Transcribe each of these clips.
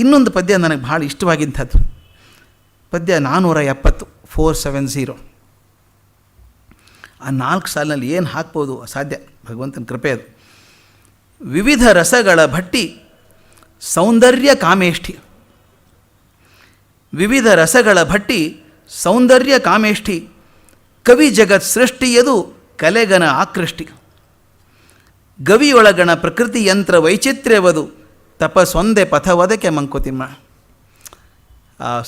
ಇನ್ನೊಂದು ಪದ್ಯ ನನಗೆ ಭಾಳ ಇಷ್ಟವಾಗಿಂಥದ್ದು ಪದ್ಯ ನಾನ್ನೂರ ಎಪ್ಪತ್ತು ಫೋರ್ ಸೆವೆನ್ ಝೀರೋ ಆ ನಾಲ್ಕು ಸಾಲಿನಲ್ಲಿ ಏನು ಹಾಕ್ಬೋದು ಅಸಾಧ್ಯ? ಭಗವಂತನ ಕೃಪೆ ಅದು. ವಿವಿಧ ರಸಗಳ ಭಟ್ಟಿ, ಸೌಂದರ್ಯ ಕಾಮೇಷ್ಠಿ. ವಿವಿಧ ರಸಗಳ ಭಟ್ಟಿ, ಸೌಂದರ್ಯ ಕಾಮೇಷ್ಠಿ. ಕವಿ ಜಗತ್ ಸೃಷ್ಟಿಯದು ಕಲೆಗನ ಆಕೃಷ್ಟಿ. ಗವಿಯೊಳಗಣ ಪ್ರಕೃತಿ ಯಂತ್ರ ವೈಚಿತ್ರ್ಯವದು ತಪಸ್ಸೊಂದೆ ಪಥವದಕ್ಕೆ ಮಂಕುತಿಮ್ಮ.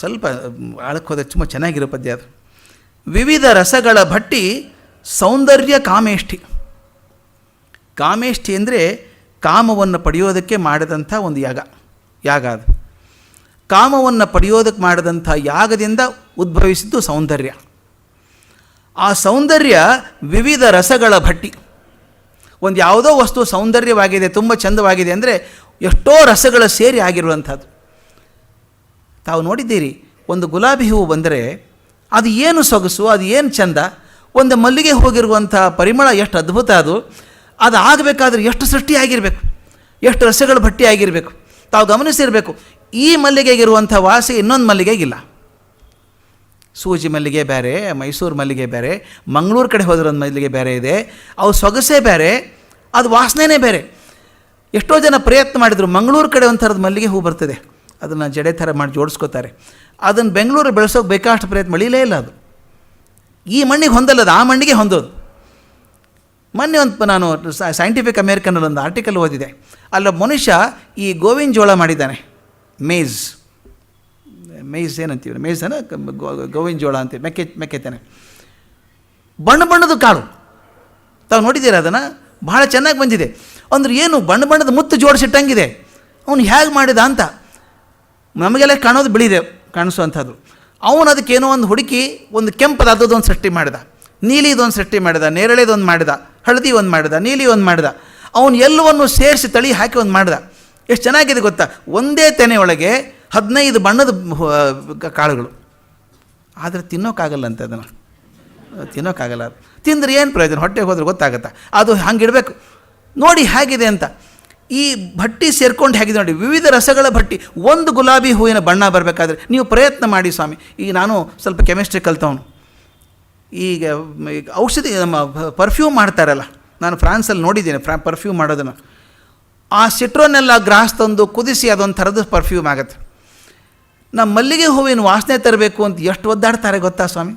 ಸ್ವಲ್ಪ ಆಳಕ್ಕೆ ಹೋದರೆ ತುಂಬ ಚೆನ್ನಾಗಿರೋ ಪದ್ಯ ಅದು. ವಿವಿಧ ರಸಗಳ ಭಟ್ಟಿ ಸೌಂದರ್ಯ ಕಾಮೇಷ್ಠಿ. ಕಾಮೇಷ್ಠಿ ಅಂದರೆ ಕಾಮವನ್ನು ಪಡೆಯೋದಕ್ಕೆ ಮಾಡಿದಂಥ ಒಂದು ಯಾಗ ಯಾಗ ಅದು. ಕಾಮವನ್ನು ಪಡೆಯೋದಕ್ಕೆ ಮಾಡಿದಂಥ ಯಾಗದಿಂದ ಉದ್ಭವಿಸಿದ್ದು ಸೌಂದರ್ಯ. ಆ ಸೌಂದರ್ಯ ವಿವಿಧ ರಸಗಳ ಭಟ್ಟಿ. ಒಂದು ಯಾವುದೋ ವಸ್ತು ಸೌಂದರ್ಯವಾಗಿದೆ, ತುಂಬ ಚಂದವಾಗಿದೆ ಅಂದರೆ ಎಷ್ಟೋ ರಸಗಳ ಸೇರಿ ಆಗಿರುವಂಥದ್ದು. ತಾವು ನೋಡಿದ್ದೀರಿ, ಒಂದು ಗುಲಾಬಿ ಹೂವು ಬಂದರೆ ಅದು ಏನು ಸೊಗಸು, ಅದು ಏನು ಚಂದ, ಒಂದು ಮಲ್ಲಿಗೆ ಹೋಗಿರುವಂಥ ಪರಿಮಳ ಎಷ್ಟು ಅದ್ಭುತ ಅದು ಅದು ಆಗಬೇಕಾದ್ರೆ ಎಷ್ಟು ಸೃಷ್ಟಿಯಾಗಿರಬೇಕು, ಎಷ್ಟು ರಸಗಳು ಭಟ್ಟಿ ಆಗಿರಬೇಕು ತಾವು ಗಮನಿಸಿರಬೇಕು, ಈ ಮಲ್ಲಿಗೆಗಿರುವಂಥ ವಾಸೆ ಇನ್ನೊಂದು ಮಲ್ಲಿಗೆಗಿಲ್ಲ. ಸೂಜಿ ಮಲ್ಲಿಗೆ ಬೇರೆ, ಮೈಸೂರು ಮಲ್ಲಿಗೆ ಬೇರೆ, ಮಂಗಳೂರು ಕಡೆ ಹೋದ್ರೊಂದು ಮಲ್ಲಿಗೆ ಬೇರೆ ಇದೆ, ಅವು ಸೊಗಸೇ ಬೇರೆ, ಅದು ವಾಸನೆನೇ ಬೇರೆ. ಎಷ್ಟೋ ಜನ ಪ್ರಯತ್ನ ಮಾಡಿದರು, ಮಂಗಳೂರು ಕಡೆ ಒಂಥರದ ಮಲ್ಲಿಗೆ ಹೂ ಬರ್ತದೆ. ಅದನ್ನು ಜಡೆ ಥರ ಮಾಡಿ ಜೋಡಿಸ್ಕೋತಾರೆ. ಅದನ್ನು ಬೆಂಗಳೂರು ಬೆಳೆಸೋಕೆ ಬೇಕಾಷ್ಟು ಪ್ರಯತ್ನ ಮಳಿಲೇ ಇಲ್ಲ ಅದು. ಈ ಮಣ್ಣಿಗೆ ಹೊಂದಲ್ಲ ಅದು, ಆ ಮಣ್ಣಿಗೆ ಹೊಂದೋದು. ಮೊನ್ನೆ ಒಂದು ನಾನು ಸೈಂಟಿಫಿಕ್ ಅಮೇರಿಕನಲ್ಲಿ ಒಂದು ಆರ್ಟಿಕಲ್ ಓದಿದೆ. ಅಲ್ಲ ಮನುಷ್ಯ ಈ ಗೋವಿನ ಜೋಳ ಮಾಡಿದ್ದಾನೆ. ಮೇಜ್. ಮೇಜ್ ಏನಂತೀವಿ? ಮೇಯ್ಸನ ಗೋವಿನ ಜೋಳ ಅಂತೀವಿ. ಮೆಕ್ಕೆ ಮೆಕ್ಕೆತಾನೆ. ಬಣ್ಣ ಬಣ್ಣದ ಕಾಳು. ತಾವು ನೋಡಿದ್ದೀರಾ ಅದನ್ನು? ಭಾಳ ಚೆನ್ನಾಗಿ ಬಂದಿದೆ. ಅಂದ್ರೆ ಏನು ಬಣ್ಣ ಬಣ್ಣದ ಮುತ್ತು ಜೋಡಿಸಿಟ್ಟಂಗಿದೆ. ಅವನು ಹೇಗೆ ಮಾಡಿದ ಅಂತ. ನಮಗೆಲ್ಲ ಕಾಣೋದು ಬಿಳಿದೆ ಕಾಣಿಸುವಂಥದ್ದು. ಅವನು ಅದಕ್ಕೇನೋ ಒಂದು ಹುಡುಕಿ ಒಂದು ಕೆಂಪದ ಅದೊಂದು ಸೃಷ್ಟಿ ಮಾಡಿದ. ನೀಲಿದೊಂದು ಸೃಷ್ಟಿ ಮಾಡಿದ, ನೇರಳೆದೊಂದು ಮಾಡಿದ ಹಳದಿ ಒಂದು ಮಾಡಿದ ನೀಲಿ ಒಂದು ಮಾಡಿದ. ಅವನು ಎಲ್ಲವನ್ನು ಸೇರಿಸಿ ತಳಿ ಹಾಕಿ ಒಂದು ಮಾಡಿದ. ಎಷ್ಟು ಚೆನ್ನಾಗಿದೆ ಗೊತ್ತಾ? ಒಂದೇ ತೆನೆಯೊಳಗೆ ಹದಿನೈದು ಬಣ್ಣದ ಕಾಳುಗಳು. ಆದರೆ ತಿನ್ನೋಕ್ಕಾಗಲ್ಲ ಅಂತ ಅದನ್ನು. ತಿನ್ನೋಕ್ಕಾಗಲ್ಲ. ತಿಂದ್ರೆ ಏನು ಪ್ರಯೋಜನ? ಹೊಟ್ಟೆಗೆ ಹೋದ್ರೆ ಗೊತ್ತಾಗುತ್ತೆ? ಅದು ಹಂಗಿಡಬೇಕು. ನೋಡಿ ಹೇಗಿದೆ ಅಂತ. ಈ ಭಟ್ಟಿ ಸೇರ್ಕೊಂಡು ಹೇಗಿದೆ ನೋಡಿ, ವಿವಿಧ ರಸಗಳ ಭಟ್ಟಿ. ಒಂದು ಗುಲಾಬಿ ಹೂವಿನ ಬಣ್ಣ ಬರಬೇಕಾದ್ರೆ ನೀವು ಪ್ರಯತ್ನ ಮಾಡಿ ಸ್ವಾಮಿ. ಈಗ ನಾನು ಸ್ವಲ್ಪ ಕೆಮಿಸ್ಟ್ರಿ ಕಲ್ತವನು. ಈಗ ಈಗ ಔಷಧಿ, ನಮ್ಮ ಪರ್ಫ್ಯೂಮ್ ಮಾಡ್ತಾರಲ್ಲ, ನಾನು ಫ್ರಾನ್ಸಲ್ಲಿ ನೋಡಿದ್ದೀನಿ, ಫ್ರಾ ಪರ್ಫ್ಯೂಮ್ ಮಾಡೋದನ್ನು. ಆ ಸಿಟ್ರೋನೆಲ್ಲ ಗ್ರಾಸ್ ತಂದು ಕುದಿಸಿ ಅದೊಂದು ಥರದ ಪರ್ಫ್ಯೂಮ್ ಆಗುತ್ತೆ. ನಮ್ಮ ಮಲ್ಲಿಗೆ ಹೂವಿನ ವಾಸನೆ ತರಬೇಕು ಅಂತ ಎಷ್ಟು ಒದ್ದಾಡ್ತಾರೆ ಗೊತ್ತಾ ಸ್ವಾಮಿ?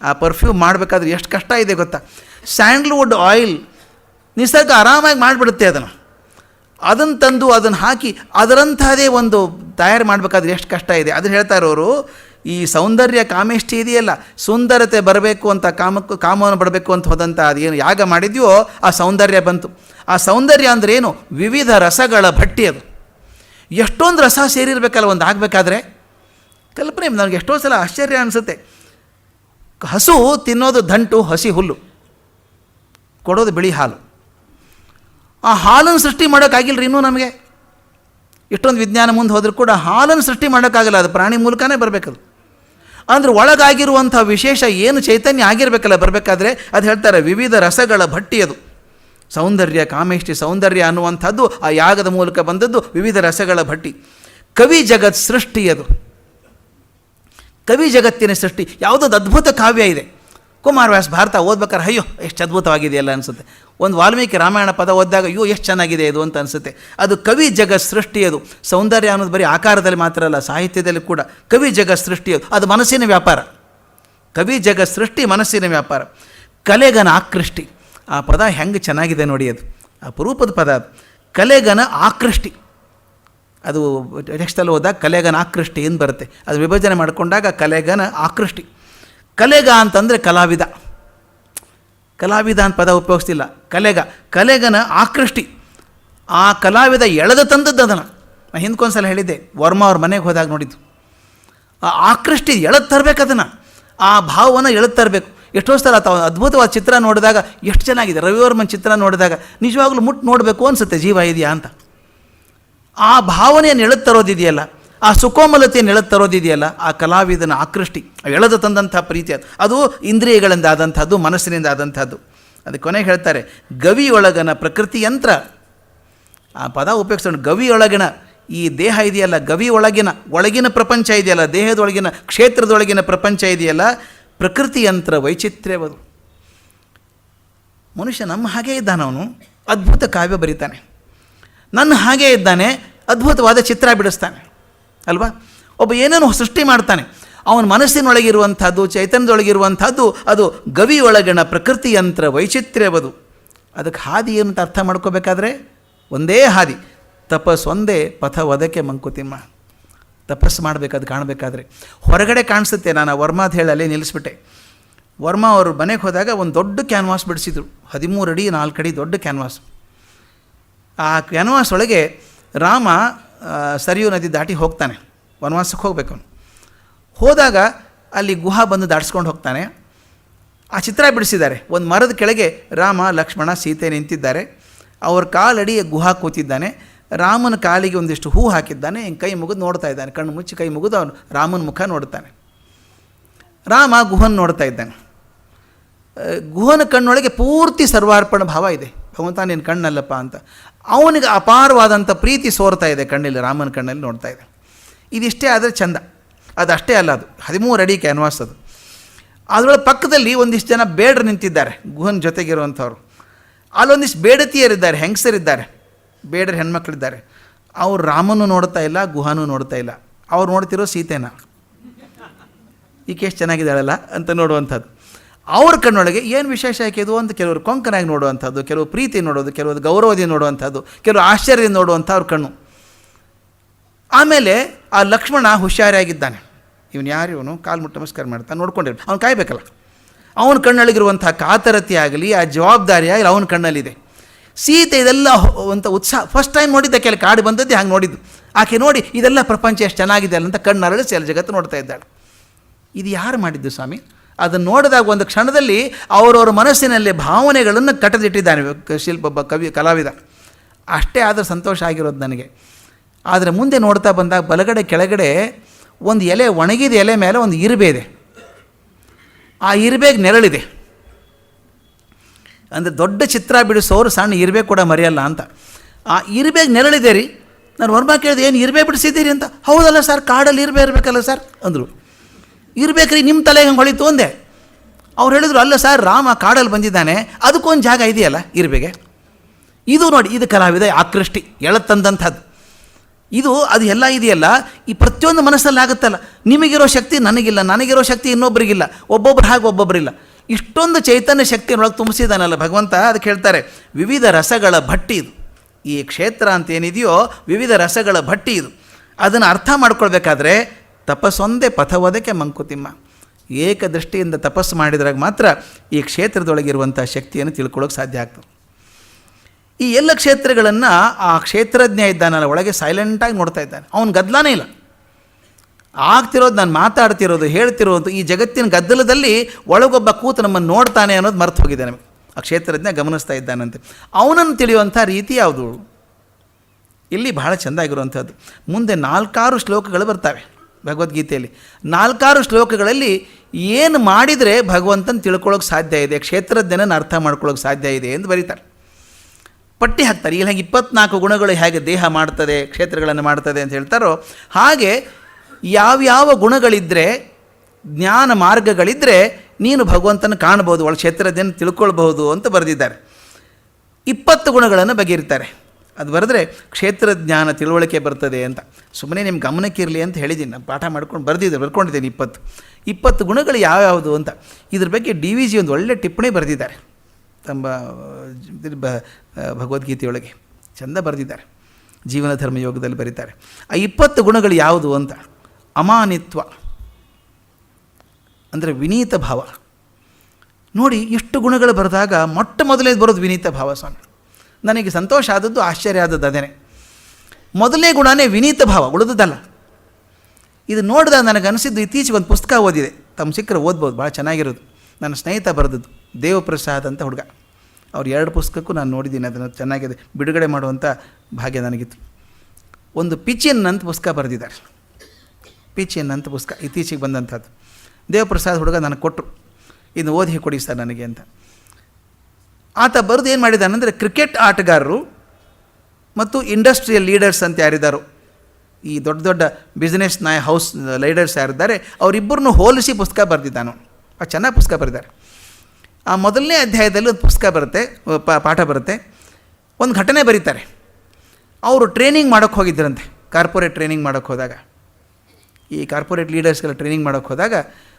ಆ ಪರ್ಫ್ಯೂಮ್ ಮಾಡಬೇಕಾದ್ರೆ ಎಷ್ಟು ಕಷ್ಟ ಇದೆ ಗೊತ್ತಾ? ಸ್ಯಾಂಡ್ಲ್ವುಡ್ ಆಯಿಲ್ ನಿಸರ್ಗ ಆರಾಮಾಗಿ ಮಾಡಿಬಿಡುತ್ತೆ ಅದನ್ನು. ಅದನ್ನು ತಂದು ಅದನ್ನು ಹಾಕಿ ಅದರಂಥದೇ ಒಂದು ತಯಾರು ಮಾಡಬೇಕಾದ್ರೆ ಎಷ್ಟು ಕಷ್ಟ ಇದೆ. ಅದನ್ನು ಹೇಳ್ತಾ ಇರೋರು ಈ ಸೌಂದರ್ಯ ಕಾಮೇಷ್ಟಿ ಇದೆಯಲ್ಲ, ಸುಂದರತೆ ಬರಬೇಕು ಅಂತ ಕಾಮಕ್ಕೆ, ಕಾಮವನ್ನು ಬರಬೇಕು ಅಂತ ಹೋದಂಥ ಅದೇನು ಯಾಗ ಮಾಡಿದ್ಯೋ ಆ ಸೌಂದರ್ಯ ಬಂತು. ಆ ಸೌಂದರ್ಯ ಅಂದ್ರೆ ಏನು? ವಿವಿಧ ರಸಗಳ ಭಟ್ಟಿ ಅದು. ಎಷ್ಟೊಂದು ರಸ ಸೇರಿರಬೇಕಲ್ಲ, ಒಂದು ಆಗಬೇಕಾದ್ರೆ? ಕಲ್ಪನೆ, ನನಗೆ ಎಷ್ಟೋ ಸಲ ಆಶ್ಚರ್ಯ ಅನಿಸುತ್ತೆ. ಹಸು ತಿನ್ನೋದು ದಂಟು, ಹಸಿ ಹುಲ್ಲು. ಕೊಡೋದು ಬಿಳಿ ಹಾಲು. ಆ ಹಾಲನ್ನು ಸೃಷ್ಟಿ ಮಾಡೋಕ್ಕಾಗಿಲ್ಲ ಇನ್ನೂ ನಮಗೆ? ಇಷ್ಟೊಂದು ವಿಜ್ಞಾನ ಮುಂದೆ ಹೋದರೂ ಕೂಡ ಹಾಲನ್ನು ಸೃಷ್ಟಿ ಮಾಡೋಕ್ಕಾಗಲ್ಲ, ಅದು ಪ್ರಾಣಿ ಮೂಲಕನೇ ಬರಬೇಕದು. ಅಂದ್ರೆ ಒಳಗಾಗಿರುವಂಥ ವಿಶೇಷ ಏನು ಚೈತನ್ಯ ಆಗಿರಬೇಕಲ್ಲ, ಬರಬೇಕಾದ್ರೆ ಅದು ಹೇಳ್ತಾರೆ ವಿವಿಧ ರಸಗಳ ಭಟ್ಟಿ ಅದು ಸೌಂದರ್ಯ ಕಾಮೇಷ್ಟಿ ಸೌಂದರ್ಯ ಅನ್ನುವಂಥದ್ದು ಆ ಯಾಗದ ಮೂಲಕ ಬಂದದ್ದು ವಿವಿಧ ರಸಗಳ ಭಟ್ಟಿ. ಕವಿ ಜಗತ್ ಸೃಷ್ಟಿ ಅದು ಕವಿ ಜಗತ್ತಿನ ಸೃಷ್ಟಿ. ಯಾವುದೊಂದು ಅದ್ಭುತ ಕಾವ್ಯ ಇದೆ. ಕುಮಾರವ್ಯಾಸ ಭಾರತ ಓದ್ಬೇಕಾದ್ರೆ, ಅಯ್ಯೋ, ಎಷ್ಟು ಅದ್ಭುತವಾಗಿದೆಯಲ್ಲ ಅನಿಸುತ್ತೆ. ಒಂದು ವಾಲ್ಮೀಕಿ ರಾಮಾಯಣ ಪದ ಓದಿದಾಗ, ಅಯ್ಯೋ, ಎಷ್ಟು ಚೆನ್ನಾಗಿದೆ ಇದು ಅಂತ ಅನಿಸುತ್ತೆ. ಅದು ಕವಿ ಜಗತ್ ಸೃಷ್ಟಿ ಅದು ಸೌಂದರ್ಯ ಅನ್ನೋದು ಬರೀ ಆಕಾರದಲ್ಲಿ ಮಾತ್ರ ಅಲ್ಲ, ಸಾಹಿತ್ಯದಲ್ಲಿ ಕೂಡ. ಕವಿ ಜಗ ಸೃಷ್ಟಿ ಅದು ಅದು ಮನಸ್ಸಿನ ವ್ಯಾಪಾರ. ಕವಿ ಜಗ ಸೃಷ್ಟಿ, ಮನಸ್ಸಿನ ವ್ಯಾಪಾರ. ಕಲೆಗನ ಆಕೃಷ್ಟಿ. ಆ ಪದ ಹೆಂಗೆ ಚೆನ್ನಾಗಿದೆ ನೋಡಿ ಅದು. ಅಪರೂಪದ ಪದ ಅದು. ಕಲೆಗನ ಆಕೃಷ್ಟಿ. ಅದು ನೆಕ್ಸ್ಟಲ್ಲಿ ಹೋದಾಗ ಕಲೆಗನ ಆಕೃಷ್ಟಿ ಏನು ಬರುತ್ತೆ? ಅದು ವಿಭಜನೆ ಮಾಡಿಕೊಂಡಾಗ ಕಲೆಗನ ಆಕೃಷ್ಟಿ. ಕಲೆಗ ಅಂತಂದರೆ ಕಲಾವಿದ. ಕಲಾವಿದ ಅಂತ ಪದ ಉಪಯೋಗಿಸ್ತಿಲ್ಲ. ಕಲೆಗ. ಕಲೆಗನ ಆಕೃಷ್ಟಿ. ಆ ಕಲಾವಿದ ಎಳೆದು ತಂದದ್ದು ಅದನ್ನು. ನಾನು ಹಿಂದ್ಕೊಂದ್ಸಲ ಹೇಳಿದ್ದೆ, ವರ್ಮ ಅವ್ರ ಮನೆಗೆ ಹೋದಾಗ ನೋಡಿದ್ದು. ಆ ಆಕೃಷ್ಟಿ ಎಳೆದು ತರಬೇಕು ಅದನ್ನು. ಆ ಭಾವವನ್ನು ಎಳೆದು ತರಬೇಕು. ಎಷ್ಟೋ ಸಲ ತಾವು ಅದ್ಭುತವಾದ ಚಿತ್ರ ನೋಡಿದಾಗ ಎಷ್ಟು ಚೆನ್ನಾಗಿದೆ. ರವಿವರ್ಮನ್ ಚಿತ್ರ ನೋಡಿದಾಗ ನಿಜವಾಗ್ಲೂ ಮುಟ್ಟು ನೋಡಬೇಕು ಅನಿಸುತ್ತೆ, ಜೀವ ಇದೆಯಾ ಅಂತ. ಆ ಭಾವನೆಯನ್ನು ಎಳೆದು ತರೋದಿದೆಯಲ್ಲ? ಆ ಸುಕೋಮಲತೆಯನ್ನು ತರೋದಿದೆಯಲ್ಲ? ಆ ಕಲಾವಿದನ ಆಕೃಷ್ಟಿ, ಎಳೆದು ತಂದಂಥ ಪ್ರೀತಿ ಅದು. ಅದು ಇಂದ್ರಿಯಗಳಿಂದ ಆದಂಥದ್ದು ಮನಸ್ಸಿನಿಂದ ಆದಂಥದ್ದು ಅದು ಕೊನೆಗೆ ಹೇಳ್ತಾರೆ, ಗವಿಯೊಳಗನ ಪ್ರಕೃತಿ ಯಂತ್ರ. ಆ ಪದ ಉಪಯೋಗಿಸ್ಕೊಂಡು ಗವಿಯೊಳಗಿನ ಈ ದೇಹ ಇದೆಯಲ್ಲ, ಗವಿಯೊಳಗಿನ ಒಳಗಿನ ಒಳಗಿನ ಪ್ರಪಂಚ ಇದೆಯಲ್ಲ, ದೇಹದೊಳಗಿನ, ಕ್ಷೇತ್ರದೊಳಗಿನ ಪ್ರಪಂಚ ಇದೆಯಲ್ಲ, ಪ್ರಕೃತಿ ಯಂತ್ರ ವೈಚಿತ್ರ್ಯವದು. ಮನುಷ್ಯ ನಮ್ಮ ಹಾಗೇ ಇದ್ದಾನವನು, ಅದ್ಭುತ ಕಾವ್ಯ ಬರೀತಾನೆ. ನನ್ನ ಹಾಗೆ ಇದ್ದಾನೆ, ಅದ್ಭುತವಾದ ಚಿತ್ರ ಬಿಡಿಸ್ತಾನೆ. ಅಲ್ವಾ? ಒಬ್ಬ ಏನೇನೋ ಸೃಷ್ಟಿ ಮಾಡ್ತಾನೆ. ಅವನ ಮನಸ್ಸಿನೊಳಗಿರುವಂಥದ್ದು, ಚೈತನ್ಯದೊಳಗಿರುವಂಥದ್ದು, ಅದು ಗವಿಯೊಳಗಿನ ಪ್ರಕೃತಿ ಯಂತ್ರ ವೈಚಿತ್ರ್ಯವದು. ಅದಕ್ಕೆ ಹಾದಿ ಏನು ಅಂತ ಅರ್ಥ ಮಾಡ್ಕೋಬೇಕಾದ್ರೆ? ಒಂದೇ ಹಾದಿ. ತಪಸ್ಸೊಂದೇ ಪಥ ಒದಕೆ ಮಂಕುತಿಮ್ಮ. ತಪಸ್ಸು ಅದು ಕಾಣಬೇಕಾದ್ರೆ. ಹೊರಗಡೆ ಕಾಣಿಸುತ್ತೆ, ನಾನು ಆ ವರ್ಮಾದ ಹೇಳಿ ಅಲ್ಲೇ ನಿಲ್ಲಿಸ್ಬಿಟ್ಟೆ. ವರ್ಮಾ ಅವರು ಮನೆಗೆ ಹೋದಾಗ ಒಂದು ದೊಡ್ಡ ಕ್ಯಾನ್ವಾಸ್ ಬಿಡಿಸಿದ್ರು. ಹದಿಮೂರು ಅಡಿ, ನಾಲ್ಕು ಅಡಿ ದೊಡ್ಡ ಕ್ಯಾನ್ವಾಸ್. ಆ ಕ್ಯಾನ್ವಾಸ್ ರಾಮ ಸರಿಯು ನದಿ ದಾಟಿ ಹೋಗ್ತಾನೆ. ವನವಾಸಕ್ಕೆ ಹೋಗ್ಬೇಕು ಅವನು. ಹೋದಾಗ ಅಲ್ಲಿ ಗುಹಾ ಬಂದು ದಾಟಿಸ್ಕೊಂಡು ಹೋಗ್ತಾನೆ. ಆ ಚಿತ್ರ ಬಿಡಿಸಿದ್ದಾರೆ. ಒಂದು ಮರದ ಕೆಳಗೆ ರಾಮ, ಲಕ್ಷ್ಮಣ, ಸೀತೆ ನಿಂತಿದ್ದಾರೆ. ಅವ್ರ ಕಾಲಡಿ ಗುಹಾ ಕೂತಿದ್ದಾನೆ. ರಾಮನ ಕಾಲಿಗೆ ಒಂದಿಷ್ಟು ಹೂ ಹಾಕಿದ್ದಾನೆ. ಹಿಂಗೆ ಕೈ ಮುಗಿದು ನೋಡ್ತಾ ಇದ್ದಾನೆ. ಕಣ್ಣು ಮುಚ್ಚಿ ಕೈ ಮುಗಿದು ಅವನು ರಾಮನ ಮುಖ ನೋಡ್ತಾನೆ. ರಾಮ ಗುಹನ್ ನೋಡ್ತಾ ಇದ್ದಾನೆ. ಗುಹನ ಕಣ್ಣೊಳಗೆ ಪೂರ್ತಿ ಸರ್ವಾರ್ಪಣ ಭಾವ ಇದೆ. ಭಗವಂತ ನಿನ್ನ ಕಣ್ಣಲ್ಲಪ್ಪ ಅಂತ. ಅವನಿಗೆ ಅಪಾರವಾದಂಥ ಪ್ರೀತಿ ಸೋರ್ತಾ ಇದೆ ಕಣ್ಣಲ್ಲಿ, ರಾಮನ ಕಣ್ಣಲ್ಲಿ ನೋಡ್ತಾ ಇದೆ. ಇದಿಷ್ಟೇ ಆದರೆ ಚಂದ. ಅದಷ್ಟೇ ಅಲ್ಲ ಅದು. ಹದಿಮೂರು ಅಡಿ ಕ್ಯಾನ್ವಾಸ್ ಅದು. ಅದರೊಳಗೆ ಪಕ್ಕದಲ್ಲಿ ಒಂದಿಷ್ಟು ಜನ ಬೇಡ್ರು ನಿಂತಿದ್ದಾರೆ, ಗುಹನ ಜೊತೆಗಿರುವಂಥವ್ರು. ಅಲ್ಲೊಂದಿಷ್ಟು ಬೇಡತಿಯರಿದ್ದಾರೆ, ಹೆಂಗಸರಿದ್ದಾರೆ. ಬೇಡರ ಹೆಣ್ಮಕ್ಳಿದ್ದಾರೆ. ಅವ್ರು ರಾಮನು ನೋಡ್ತಾ ಇಲ್ಲ, ಗುಹಾನು ನೋಡ್ತಾ ಇಲ್ಲ. ಅವ್ರು ನೋಡ್ತಿರೋ ಸೀತೆನ. ಈಕೆ ಎಷ್ಟು ಚೆನ್ನಾಗಿದ್ದಾಳಲ್ಲ ಅಂತ ನೋಡುವಂಥದ್ದು. ಅವ್ರ ಕಣ್ಣೊಳಗೆ ಏನು ವಿಶೇಷ ಇದು ಅಂತ ಕೆಲವರು ಕೊಂಕನಾಗಿ ನೋಡುವಂಥದ್ದು ಕೆಲವು ಪ್ರೀತಿ ನೋಡೋದು, ಕೆಲವರು ಗೌರವದಿಂದ ನೋಡುವಂಥದ್ದು ಕೆಲವು ಆಶ್ಚರ್ಯದಿಂದ ನೋಡುವಂಥ ಅವ್ರ ಕಣ್ಣು. ಆಮೇಲೆ ಆ ಲಕ್ಷ್ಮಣ ಹುಷಾರಿಯಾಗಿದ್ದಾನೆ ಇವನು ಯಾರು ಇವನು? ಕಾಲು ಮುಟ್ಟು ನಮಸ್ಕಾರ ಮಾಡ್ತಾನೆ ನೋಡ್ಕೊಂಡಿರು ಅವ್ನು ಕಾಯ್ಬೇಕಲ್ಲ. ಅವನ ಕಣ್ಣೊಳಗಿರುವಂಥ ಕಾತರತೆ ಆಗಲಿ, ಆ ಜವಾಬ್ದಾರಿ ಆಗಲಿ ಅವನ ಕಣ್ಣಲ್ಲಿದೆ. ಸೀತೆ ಇದೆಲ್ಲ ಅಂತ ಉತ್ಸಾಹ ಫಸ್ಟ್ ಟೈಮ್ ನೋಡಿದ್ದ ಕೆಲ ಕಾಡು ಬಂದದ್ದೇ ಹಂಗೆ ನೋಡಿದ್ದು. ಆಕೆ ನೋಡಿ, ಇದೆಲ್ಲ ಪ್ರಪಂಚ ಎಷ್ಟು ಚೆನ್ನಾಗಿದೆ ಅಲ್ಲ ಅಂತ ಕಣ್ಣರಳಿಸಿ ಎಲ್ಲ ಜಗತ್ತು ನೋಡ್ತಾ ಇದ್ದಾಳೆ. ಇದು ಯಾರು ಮಾಡಿದ್ದು ಸ್ವಾಮಿ? ಅದನ್ನು ನೋಡಿದಾಗ ಒಂದು ಕ್ಷಣದಲ್ಲಿ ಅವರವರ ಮನಸ್ಸಿನಲ್ಲಿ ಭಾವನೆಗಳನ್ನು ಕಟ್ಟದಿಟ್ಟಿದ್ದಾನೆ ಶಿಲ್ಪ ಕವಿ ಕಲಾವಿದ. ಅಷ್ಟೇ ಆದರೆ ಸಂತೋಷ ಆಗಿರೋದು ನನಗೆ. ಆದರೆ ಮುಂದೆ ನೋಡ್ತಾ ಬಂದಾಗ ಬಲಗಡೆ ಕೆಳಗಡೆ ಒಂದು ಎಲೆ ಒಣಗಿದ ಎಲೆ ಮೇಲೆ ಒಂದು ಇರುಬೆ ಇದೆ. ಆ ಇರುಬೆಗೆ ನೆರಳಿದೆ. ಅಂದರೆ ದೊಡ್ಡ ಚಿತ್ರ ಬಿಡಿಸೋರು ಸಣ್ಣ ಇರುಬೆ ಕೂಡ ಮರೆಯಲ್ಲ ಅಂತ. ಆ ಇರುಬೆಗೆ ನೆರಳಿದೆ ರೀ. ನಾನು ವರ್ಮ ಕೇಳಿದೆ, ಏನು ಇರುಬೆ ಬಿಡಿಸಿದ್ದೀರಿ ಅಂತ. ಹೌದಲ್ಲ ಸರ್, ಕಾಡಲ್ಲಿ ಇರುಬೆ ಇರಬೇಕಲ್ಲ ಸರ್ ಅಂದರು. ಇರ್ಬೇಕ್ರಿ ನಿಮ್ಮ ತಲೆಗೆ ಹಂಗೆ ಹೊಳಿತು ಅಂದೆ. ಅವ್ರು ಹೇಳಿದ್ರು, ಅಲ್ಲ ಸರ್, ರಾಮ ಕಾಡಲ್ಲಿ ಬಂದಿದ್ದಾನೆ, ಅದಕ್ಕೊಂದು ಜಾಗ ಇದೆಯಲ್ಲ ಇರ್ಬೇಗೆ. ಇದು ನೋಡಿ, ಇದು ಕಲಾವಿದ ಆಕೃಷ್ಟಿ, ಎಳತಂದಂಥದ್ದು. ಇದು, ಅದು ಎಲ್ಲ ಇದೆಯಲ್ಲ, ಈ ಪ್ರತಿಯೊಂದು ಮನಸ್ಸಲ್ಲಿ ಆಗುತ್ತಲ್ಲ. ನಿಮಗಿರೋ ಶಕ್ತಿ ನನಗಿಲ್ಲ, ನನಗಿರೋ ಶಕ್ತಿ ಇನ್ನೊಬ್ಬರಿಗಿಲ್ಲ ಒಬ್ಬೊಬ್ರು ಹಾಗೆ ಒಬ್ಬೊಬ್ಬರಿಲ್ಲ ಇಷ್ಟೊಂದು ಚೈತನ್ಯ ಶಕ್ತಿಯೊಳಗೆ ತುಂಬಿಸಿದಾನಲ್ಲ ಭಗವಂತ, ಅದಕ್ಕೆ ಹೇಳ್ತಾರೆ, ವಿವಿಧ ರಸಗಳ ಭಟ್ಟಿ ಇದು. ಈ ಕ್ಷೇತ್ರ ಅಂತ ಏನಿದೆಯೋ ವಿವಿಧ ರಸಗಳ ಭಟ್ಟಿ ಇದು. ಅದನ್ನು ಅರ್ಥ ಮಾಡ್ಕೊಳ್ಬೇಕಾದ್ರೆ ತಪಸ್ಸೊಂದೇ ಪಥವದಕ್ಕೆ ಮಂಕುತಿಮ್ಮ. ಏಕದೃಷ್ಟಿಯಿಂದ ತಪಸ್ಸು ಮಾಡಿದ್ರಾಗ ಮಾತ್ರ ಈ ಕ್ಷೇತ್ರದೊಳಗಿರುವಂಥ ಶಕ್ತಿಯನ್ನು ತಿಳ್ಕೊಳ್ಳೋಕೆ ಸಾಧ್ಯ ಆಗ್ತದೆ. ಈ ಎಲ್ಲ ಕ್ಷೇತ್ರಗಳನ್ನು ಆ ಕ್ಷೇತ್ರಜ್ಞ ಇದ್ದಾನಲ್ಲ, ಒಳಗೆ ಸೈಲೆಂಟಾಗಿ ನೋಡ್ತಾ ಇದ್ದಾನೆ. ಅವನು ಗದ್ದಲನೇ ಇಲ್ಲ. ಆಗ್ತಿರೋದು ನಾನು ಮಾತಾಡ್ತಿರೋದು, ಹೇಳ್ತಿರೋದು, ಈ ಜಗತ್ತಿನ ಗದ್ದಲದಲ್ಲಿ ಒಳಗೊಬ್ಬ ಕೂತು ನಮ್ಮನ್ನು ನೋಡ್ತಾನೆ ಅನ್ನೋದು ಮರ್ತು ಹೋಗಿದೆ ನಮಗೆ. ಆ ಕ್ಷೇತ್ರಜ್ಞ ಗಮನಿಸ್ತಾ ಇದ್ದಾನಂತೆ. ಅವನನ್ನು ತಿಳಿಯುವಂಥ ರೀತಿ ಯಾವುದು? ಇಲ್ಲಿ ಬಹಳ ಚೆಂದಾಗಿರುವಂಥದ್ದು. ಮುಂದೆ ನಾಲ್ಕಾರು ಶ್ಲೋಕಗಳು ಬರ್ತವೆ. ಭಗವದ್ಗೀತೆಯಲ್ಲಿ. ನಾಲ್ಕಾರು ಶ್ಲೋಕಗಳಲ್ಲಿ ಏನು ಮಾಡಿದರೆ ಭಗವಂತನ ತಿಳ್ಕೊಳ್ಳೋಕೆ ಸಾಧ್ಯ ಇದೆ ಕ್ಷೇತ್ರಜ್ಞನನ್ನು ಅರ್ಥ ಮಾಡ್ಕೊಳ್ಳೋಕೆ ಸಾಧ್ಯ ಇದೆ ಎಂದು ಬರೀತಾರೆ. ಪಟ್ಟಿ ಹಾಕ್ತಾರೆ, ಇಲ್ಲಿ ಹಾಗೆ ಇಪ್ಪತ್ನಾಲ್ಕು ಗುಣಗಳು ಹೇಗೆ ದೇಹ ಮಾಡ್ತದೆ, ಕ್ಷೇತ್ರಗಳನ್ನು ಮಾಡ್ತದೆ ಅಂತ ಹೇಳ್ತಾರೋ, ಹಾಗೆ ಯಾವ್ಯಾವ ಗುಣಗಳಿದ್ದರೆ ಜ್ಞಾನ ಮಾರ್ಗಗಳಿದ್ದರೆ ನೀನು ಭಗವಂತನ ಕಾಣ್ಬೋದು ಒಳ ಕ್ಷೇತ್ರಜ್ಞನ ತಿಳ್ಕೊಳ್ಬಹುದು ಅಂತ ಬರೆದಿದ್ದಾರೆ. ಇಪ್ಪತ್ತು ಗುಣಗಳನ್ನು ಬಗೆಯಿರ್ತಾರೆ ಅದು ಬರೆದ್ರೆ ಕ್ಷೇತ್ರ ಜ್ಞಾನ ತಿಳುವಳಿಕೆ ಬರ್ತದೆ ಅಂತ. ಸುಮ್ಮನೆ ನಿಮ್ಮ ಗಮನಕ್ಕೆ ಇರಲಿ ಅಂತ ಹೇಳಿದ್ದೀನಿ ನಾನು ಪಾಠ ಮಾಡ್ಕೊಂಡು ಬರೆದಿದ್ದೆ, ಬರ್ಕೊಂಡಿದ್ದೀನಿ ಇಪ್ಪತ್ತು. ಇಪ್ಪತ್ತು ಗುಣಗಳು ಯಾವ್ಯಾವುದು ಅಂತ. ಇದ್ರ ಬಗ್ಗೆ ಡಿ ವಿ ಜಿ ಒಂದು ಒಳ್ಳೆ ಟಿಪ್ಪಣಿ ಬರೆದಿದ್ದಾರೆ. ತಮ್ಮ ಬ ಭಗವದ್ಗೀತೆಯೊಳಗೆ ಚಂದ ಬರೆದಿದ್ದಾರೆ. ಜೀವನ ಧರ್ಮ ಯೋಗದಲ್ಲಿ ಬರೀತಾರೆ. ಆ ಇಪ್ಪತ್ತು ಗುಣಗಳು ಯಾವುದು ಅಂತ? ಅಮಾನಿತ್ವ. ಅಂದರೆ ವಿನೀತ ಭಾವ. ನೋಡಿ, ಇಷ್ಟು ಗುಣಗಳು ಬರೆದಾಗ ಮೊಟ್ಟ ಮೊದಲೇ ಬರೋದು ವಿನೀತ ಭಾವ ಸ್ವಾಮಿ. ನನಗೆ ಸಂತೋಷ ಆದದ್ದು, ಆಶ್ಚರ್ಯ ಆದದ್ದು ಅದೇನೆ. ಮೊದಲನೇ ಗುಣನೇ ವಿನೀತ ಭಾವ, ಉಳಿದದ್ದಲ್ಲ. ಇದು ನೋಡಿದ ನನಗೆ ಅನಿಸಿದ್ದು ಇತ್ತೀಚೆಗೆ ಒಂದು ಪುಸ್ತಕ ಓದಿದೆ. ತಮ್ಮ ಸಿಕ್ಕರೆ ಓದ್ಬೋದು, ಭಾಳ ಚೆನ್ನಾಗಿರೋದು. ನನ್ನ ಸ್ನೇಹಿತ ಬರೆದದ್ದು, ದೇವಪ್ರಸಾದ್ ಅಂತ ಹುಡುಗ. ಅವ್ರು ಎರಡು ಪುಸ್ತಕಕ್ಕೂ ನಾನು ನೋಡಿದ್ದೀನಿ, ಅದನ್ನು ಚೆನ್ನಾಗಿದೆ, ಬಿಡುಗಡೆ ಮಾಡುವಂಥ ಭಾಗ್ಯ ನನಗಿತ್ತು. ಒಂದು ಪಿಚಿನ್ ಅಂತ ಪುಸ್ತಕ ಬರೆದಿದ್ದಾರೆ. ಪಿಚಿನ್ ಅಂತ ಪುಸ್ತಕ ಇತ್ತೀಚೆಗೆ ಬಂದಂಥದ್ದು ದೇವಪ್ರಸಾದ್ ಹುಡುಗ ನನಗೆ ಕೊಟ್ಟರು ಇನ್ನು ಓದಿ ಕೊಡಿ ಸರ್ ನನಗೆ ಅಂತ. ಆತ ಬರೆದು ಏನು ಮಾಡಿದಾನಂದ್ರೆ ಕ್ರಿಕೆಟ್ ಆಟಗಾರರು ಮತ್ತು ಇಂಡಸ್ಟ್ರಿಯಲ್ ಲೀಡರ್ಸ್ ಅಂತ ಯಾರಿದ್ದಾರೋ ಈ ದೊಡ್ಡ ದೊಡ್ಡ ಬಿಸ್ನೆಸ್ ನಾಯ್ ಹೌಸ್ ಲೀಡರ್ಸ್ ಯಾರಿದ್ದಾರೆ, ಅವರಿಬ್ಬರನ್ನು ಹೋಲಿಸಿ ಪುಸ್ತಕ ಬರೆದಿದ್ದಾನು. ಆ ಚೆನ್ನಾಗಿ ಪುಸ್ತಕ ಬರೆದಿದ್ದಾರೆ. ಆ ಮೊದಲನೇ ಅಧ್ಯಾಯದಲ್ಲಿ ಒಂದು ಪುಸ್ತಕ ಬರುತ್ತೆ ಪಾಠ ಬರುತ್ತೆ. ಒಂದು ಘಟನೆ ಬರೀತಾರೆ. ಅವರು ಟ್ರೈನಿಂಗ್ ಮಾಡೋಕ್ಕೆ ಹೋಗಿದ್ದರಂತೆ ಕಾರ್ಪೊರೇಟ್ ಟ್ರೈನಿಂಗ್ ಮಾಡೋಕ್ಕೆ ಹೋದಾಗ. ಈ ಕಾರ್ಪೊರೇಟ್ ಲೀಡರ್ಸ್ಗೆಲ್ಲ ಟ್ರೈನಿಂಗ್ ಮಾಡೋಕ್ಕೆ ಹೋದಾಗ,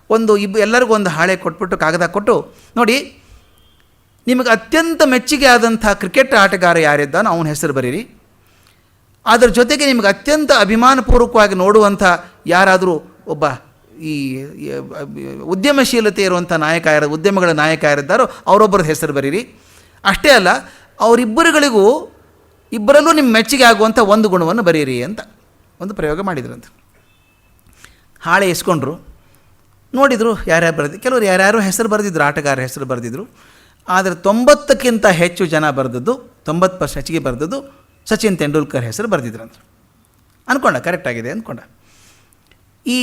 ಒಂದು ಇಬ್ಬ ಎಲ್ಲರಿಗೂ ಒಂದು ಹಾಳೆ ಕೊಟ್ಬಿಟ್ಟು ಕಾಗದ ಕೊಟ್ಟು, ನೋಡಿ ನಿಮಗೆ ಅತ್ಯಂತ ಮೆಚ್ಚುಗೆ ಆದಂಥ ಕ್ರಿಕೆಟ್ ಆಟಗಾರ ಯಾರಿದ್ದಾನೋ ಅವನ ಹೆಸರು ಬರೀರಿ. ಅದರ ಜೊತೆಗೆ ನಿಮಗೆ ಅತ್ಯಂತ ಅಭಿಮಾನಪೂರ್ವಕವಾಗಿ ನೋಡುವಂಥ ಯಾರಾದರೂ ಒಬ್ಬ ಈ ಉದ್ಯಮಶೀಲತೆ ಇರುವಂಥ ನಾಯಕ ಯಾರು, ಉದ್ಯಮಗಳ ನಾಯಕ ಯಾರಿದ್ದಾರೋ ಅವರೊಬ್ಬರದ ಹೆಸರು ಬರೀರಿ. ಅಷ್ಟೇ ಅಲ್ಲ, ಅವರಿಬ್ಬರುಗಳಿಗೂ ಇಬ್ಬರಲ್ಲೂ ನಿಮ್ಮ ಮೆಚ್ಚುಗೆ ಆಗುವಂಥ ಒಂದು ಗುಣವನ್ನು ಬರೀರಿ ಅಂತ ಒಂದು ಪ್ರಯೋಗ ಮಾಡಿದ್ರಂತ. ಹಾಳೆ ಇಸ್ಕೊಂಡ್ರು ನೋಡಿದರು ಯಾರ್ಯಾರು ಬರೆದಿ, ಕೆಲವರು ಯಾರ್ಯಾರು ಹೆಸರು ಬರೆದಿದ್ರು ಆಟಗಾರ ಹೆಸರು ಬರೆದಿದ್ರು. ಆದರೆ ತೊಂಬತ್ತಕ್ಕಿಂತ ಹೆಚ್ಚು ಜನ ಬರೆದದ್ದು, ತೊಂಬತ್ತು ಪರ್ಸೆಂಟ್ ಹೆಚ್ಚಿಗೆ ಬರೆದದ್ದು ಸಚಿನ್ ತೆಂಡೂಲ್ಕರ್ ಹೆಸರು ಬರೆದಿದ್ರಂತ. ಅಂದ್ಕೊಂಡ ಕರೆಕ್ಟಾಗಿದೆ ಅಂದ್ಕೊಂಡ ಈ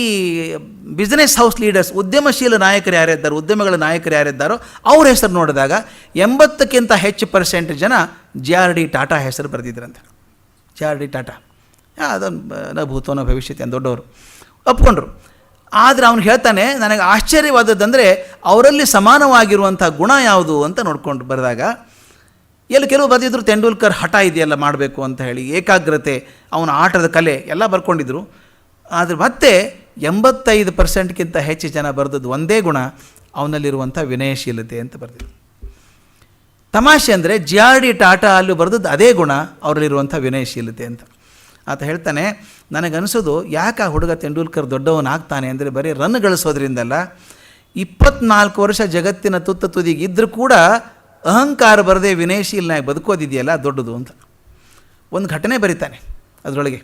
ಬಿಸ್ನೆಸ್ ಹೌಸ್ ಲೀಡರ್ಸ್ ಉದ್ಯಮಶೀಲ ನಾಯಕರು ಯಾರಿದ್ದಾರೋ, ಉದ್ಯಮಗಳ ನಾಯಕರು ಯಾರಿದ್ದಾರೋ ಅವ್ರ ಹೆಸರು ನೋಡಿದಾಗ ಎಂಬತ್ತಕ್ಕಿಂತ ಹೆಚ್ಚು ಪರ್ಸೆಂಟ್ ಜನ ಜೆ ಆರ್ ಡಿ ಟಾಟಾ ಹೆಸರು ಬರೆದಿದ್ರಂತೆ. ಜೆ ಆರ್ ಡಿ ಟಾಟಾ ಅದೊಂದು ಭೂತೋನ ಭವಿಷ್ಯತೆ ದೊಡ್ಡವರು. ಒಪ್ಕೊಂಡ್ರು. ಆದರೆ ಅವನು ಹೇಳ್ತಾನೆ, ನನಗೆ ಆಶ್ಚರ್ಯವಾದದ್ದಂದರೆ ಅವರಲ್ಲಿ ಸಮಾನವಾಗಿರುವಂಥ ಗುಣ ಯಾವುದು ಅಂತ ನೋಡ್ಕೊಂಡು ಬರೆದಾಗ, ಎಲ್ಲಿ ಕೆಲವು ಬರೆದಿದ್ರು ತೆಂಡೂಲ್ಕರ್ ಹಠ ಇದೆಯಲ್ಲ ಮಾಡಬೇಕು ಅಂತ ಹೇಳಿ, ಏಕಾಗ್ರತೆ, ಅವನ ಆಟದ ಕಲೆ ಎಲ್ಲ ಬರ್ಕೊಂಡಿದ್ರು. ಆದರೆ ಮತ್ತೆ ಎಂಬತ್ತೈದು ಪರ್ಸೆಂಟ್ಗಿಂತ ಹೆಚ್ಚು ಜನ ಬರೆದದ್ದು ಒಂದೇ ಗುಣ, ಅವನಲ್ಲಿರುವಂಥ ವಿನಯಶೀಲತೆ ಅಂತ ಬರೆದಿದ್ರು. ತಮಾಷೆ ಅಂದರೆ, ಜಿ ಆರ್ ಡಿ ಟಾಟಾ ಅಲ್ಲೂ ಬರೆದದ್ದು ಅದೇ ಗುಣ, ಅವರಲ್ಲಿರುವಂಥ ವಿನಯಶೀಲತೆ ಅಂತ. ಆತ ಹೇಳ್ತಾನೆ, ನನಗನ್ಸೋದು ಯಾಕೆ ಆ ಹುಡುಗ ತೆಂಡೂಲ್ಕರ್ ದೊಡ್ಡವನಾಗ್ತಾನೆ ಅಂದರೆ ಬರೀ ರನ್ ಗಳಿಸೋದ್ರಿಂದಲ್ಲ, ಇಪ್ಪತ್ನಾಲ್ಕು ವರ್ಷ ಜಗತ್ತಿನ ತುತ್ತ ತುದಿಗೆ ಇದ್ದರೂ ಕೂಡ ಅಹಂಕಾರ ಬರದೆ ವಿನಯಶೀಲನಾಗಿ ಬದುಕೋದಿದೆಯಲ್ಲ ದೊಡ್ಡದು ಅಂತ. ಒಂದು ಘಟನೆ ಬರೀತಾನೆ ಅದರೊಳಗೆ.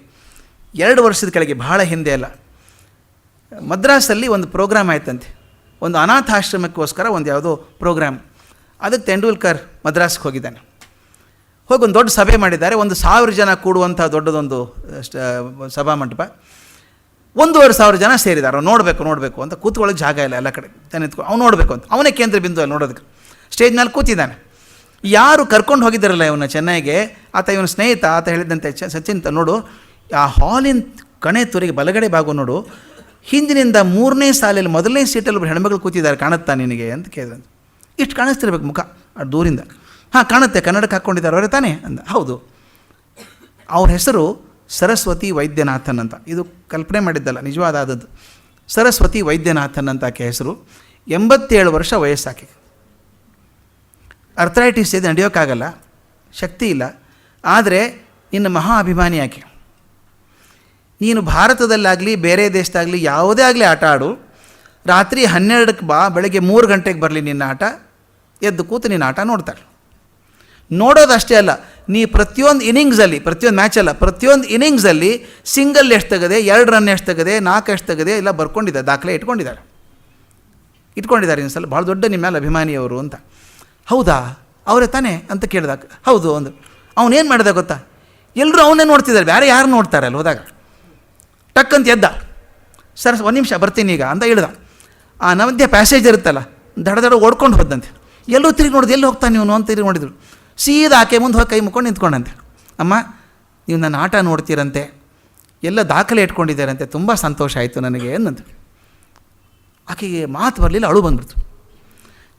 ಎರಡು ವರ್ಷದ ಕೆಳಗೆ, ಬಹಳ ಹಿಂದೆ ಅಲ್ಲ. ಮದ್ರಾಸಲ್ಲಿ ಒಂದು ಪ್ರೋಗ್ರಾಮ್ ಆಯ್ತಂತೆ. ಒಂದು ಅನಾಥಾಶ್ರಮಕ್ಕೋಸ್ಕರ ಒಂದು ಯಾವುದೋ ಪ್ರೋಗ್ರಾಮ್. ಅದಕ್ಕೆ ತೆಂಡೂಲ್ಕರ್ ಮದ್ರಾಸ್ಗೆ ಹೋಗಿದ್ದಾನೆ. ಹೋಗಿ ಒಂದು ದೊಡ್ಡ ಸಭೆ ಮಾಡಿದ್ದಾರೆ. ಒಂದು ಸಾವಿರ ಜನ ಕೂಡುವಂಥ ದೊಡ್ಡದೊಂದು ಸಭಾ ಮಂಟಪ. ಒಂದೂವರೆ ಸಾವಿರ ಜನ ಸೇರಿದ್ದಾರೆ. ಅವ್ನು ನೋಡಬೇಕು ನೋಡಬೇಕು ಅಂತ ಕೂತ್ಕೊಳ್ಳೋಕೆ ಜಾಗ ಇಲ್ಲ ಎಲ್ಲ ಕಡೆ. ಜನ ನಿಂತ್ಕೊ ಅವ್ನು ನೋಡಬೇಕು ಅಂತ. ಅವನೇ ಕೇಂದ್ರ ಬಿಂದು ಅಲ್ಲಿ ನೋಡೋದಕ್ಕೆ. ಸ್ಟೇಜ್ ಮೇಲೆ ಕೂತಿದ್ದಾನೆ. ಯಾರು ಕರ್ಕೊಂಡು ಹೋಗಿದ್ದಾರಲ್ಲ ಇವನ್ನ ಚೆನ್ನೈಗೆ? ಆತ ಇವನ ಸ್ನೇಹಿತ, ಆತ ಹೇಳಿದಂತೆ ಸಚಿನ್ ನೋಡು. ಆ ಹಾಲಿನ ಕಣೆ ತುರಿಗೆ ಬಲಗಡೆ ಭಾಗ ನೋಡು. ಹಿಂದಿನಿಂದ ಮೂರನೇ ಸಾಲಲ್ಲಿ ಮೊದಲನೇ ಸೀಟಲ್ಲಿ ಹೆಣ್ಮಗಳು ಕೂತಿದ್ದಾರೆ. ಕಾಣುತ್ತಾ ನಿನಗೆ? ಅಂತ ಕೇಳಿದಂತೆ ಇಷ್ಟು ಕಾಣಿಸ್ತಿರ್ಬೇಕು ಮುಖ. ದೂರಿಂದ. ಹಾಂ, ಕಾಣುತ್ತೆ, ಕನ್ನಡಕ್ಕೆ ಹಾಕ್ಕೊಂಡಿದ್ದಾರೆ ಅವರೇ ತಾನೇ ಅಂದ. ಹೌದು. ಅವ್ರ ಹೆಸರು ಸರಸ್ವತಿ ವೈದ್ಯನಾಥನ್ ಅಂತ. ಇದು ಕಲ್ಪನೆ ಮಾಡಿದ್ದಲ್ಲ ನಿಜವಾದ ಆದದ್ದು ಸರಸ್ವತಿ ವೈದ್ಯನಾಥನ್ ಅಂತ ಆಕೆ ಹೆಸರು. ಎಂಬತ್ತೇಳು ವರ್ಷ ವಯಸ್ಸಾಕೆ ಅರ್ಥರೈಟಿಸ್ ಇದೆ ನಡೆಯೋಕ್ಕಾಗಲ್ಲ, ಶಕ್ತಿ ಇಲ್ಲ. ಆದರೆ ನಿನ್ನ ಮಹಾ ಅಭಿಮಾನಿ ಆಕೆ. ನೀನು ಭಾರತದಲ್ಲಾಗಲಿ, ಬೇರೆ ದೇಶದಾಗಲಿ, ಯಾವುದೇ ಆಗಲಿ ಆಟ ಆಡು. ರಾತ್ರಿ ಹನ್ನೆರಡಕ್ಕೆ ಬಾ, ಬೆಳಗ್ಗೆ ಮೂರು ಗಂಟೆಗೆ ಬರಲಿ ನಿನ್ನ ಆಟ. ಎದ್ದು ಕೂತು ನಿನ್ನ ಆಟ ನೋಡ್ತಾಳೆ. ನೋಡೋದಷ್ಟೇ ಅಲ್ಲ, ನೀ ಪ್ರತಿಯೊಂದು ಇನ್ನಿಂಗ್ಸಲ್ಲಿ, ಪ್ರತಿಯೊಂದು ಮ್ಯಾಚ್ ಅಲ್ಲ, ಪ್ರತಿಯೊಂದು ಇನ್ನಿಂಗ್ಸಲ್ಲಿ ಸಿಂಗಲ್ ಎಷ್ಟು ತೆಗದೆ, ಎರಡು ರನ್ ಎಷ್ಟು ತೆಗದೆ, ನಾಲ್ಕು ಎಷ್ಟು ತೆಗದೆ ಎಲ್ಲ ಬರ್ಕೊಂಡಿದ್ದಾರೆ, ದಾಖಲೆ ಇಟ್ಕೊಂಡಿದ್ದಾರೆ. ಇಟ್ಕೊಂಡಿದ್ದಾರೆ ಇನ್ನೊಂದ್ಸಲ ಭಾಳ ದೊಡ್ಡ ನಿಮ್ಮ ಮೇಲೆ ಅಭಿಮಾನಿಯವರು ಅಂತ. ಹೌದಾ? ಅವರೇ ತಾನೇ ಅಂತ ಕೇಳಿದಾಗ, ಹೌದು ಅಂದರು ಅವನೇನು ಮಾಡಿದ ಗೊತ್ತಾ? ಎಲ್ಲರೂ ಅವನ್ನೇ ನೋಡ್ತಿದ್ದಾರೆ ಬೇರೆ ಯಾರು ನೋಡ್ತಾರೆ ಅಲ್ಲಿ ಹೋದಾಗ? ಟಕ್ ಅಂತ ಎದ್ದ. ಸರ್, ಒಂದು ನಿಮಿಷ ಬರ್ತೀನಿ ಈಗ ಅಂತ ಹೇಳ್ದ. ಆ ನಮಧ್ಯ ಪ್ಯಾಸೇಜ್ ಇರುತ್ತಲ್ಲ, ದಡ ದಡ ಓಡ್ಕೊಂಡು ಹೋದಂತೆ. ಎಲ್ಲರೂ ತಿರುಗಿ ನೋಡಿದ್ರು ಎಲ್ಲಿ ಹೋಗ್ತಾನೆ ಇವನು ಅಂತ ತಿರುಗಿ ನೋಡಿದ್ರು. ಸೀದಾ ಆಕೆ ಮುಂದೆ ಹೋಗಿ ಕೈ ಮುಕ್ಕೊಂಡು ನಿಂತ್ಕೊಂಡಂತೆ. ಅಮ್ಮ, ನೀವು ನನ್ನ ಆಟ ನೋಡ್ತೀರಂತೆ, ಎಲ್ಲ ದಾಖಲೆ ಇಟ್ಕೊಂಡಿದ್ದಾರಂತೆ, ತುಂಬ ಸಂತೋಷ ಆಯಿತು ನನಗೆ ಅನ್ನಂತೆ ಆಕೆಗೆ ಮಾತು ಬರಲಿಲ್ಲ, ಅಳು ಬಂದ್ಬಿಡ್ತು.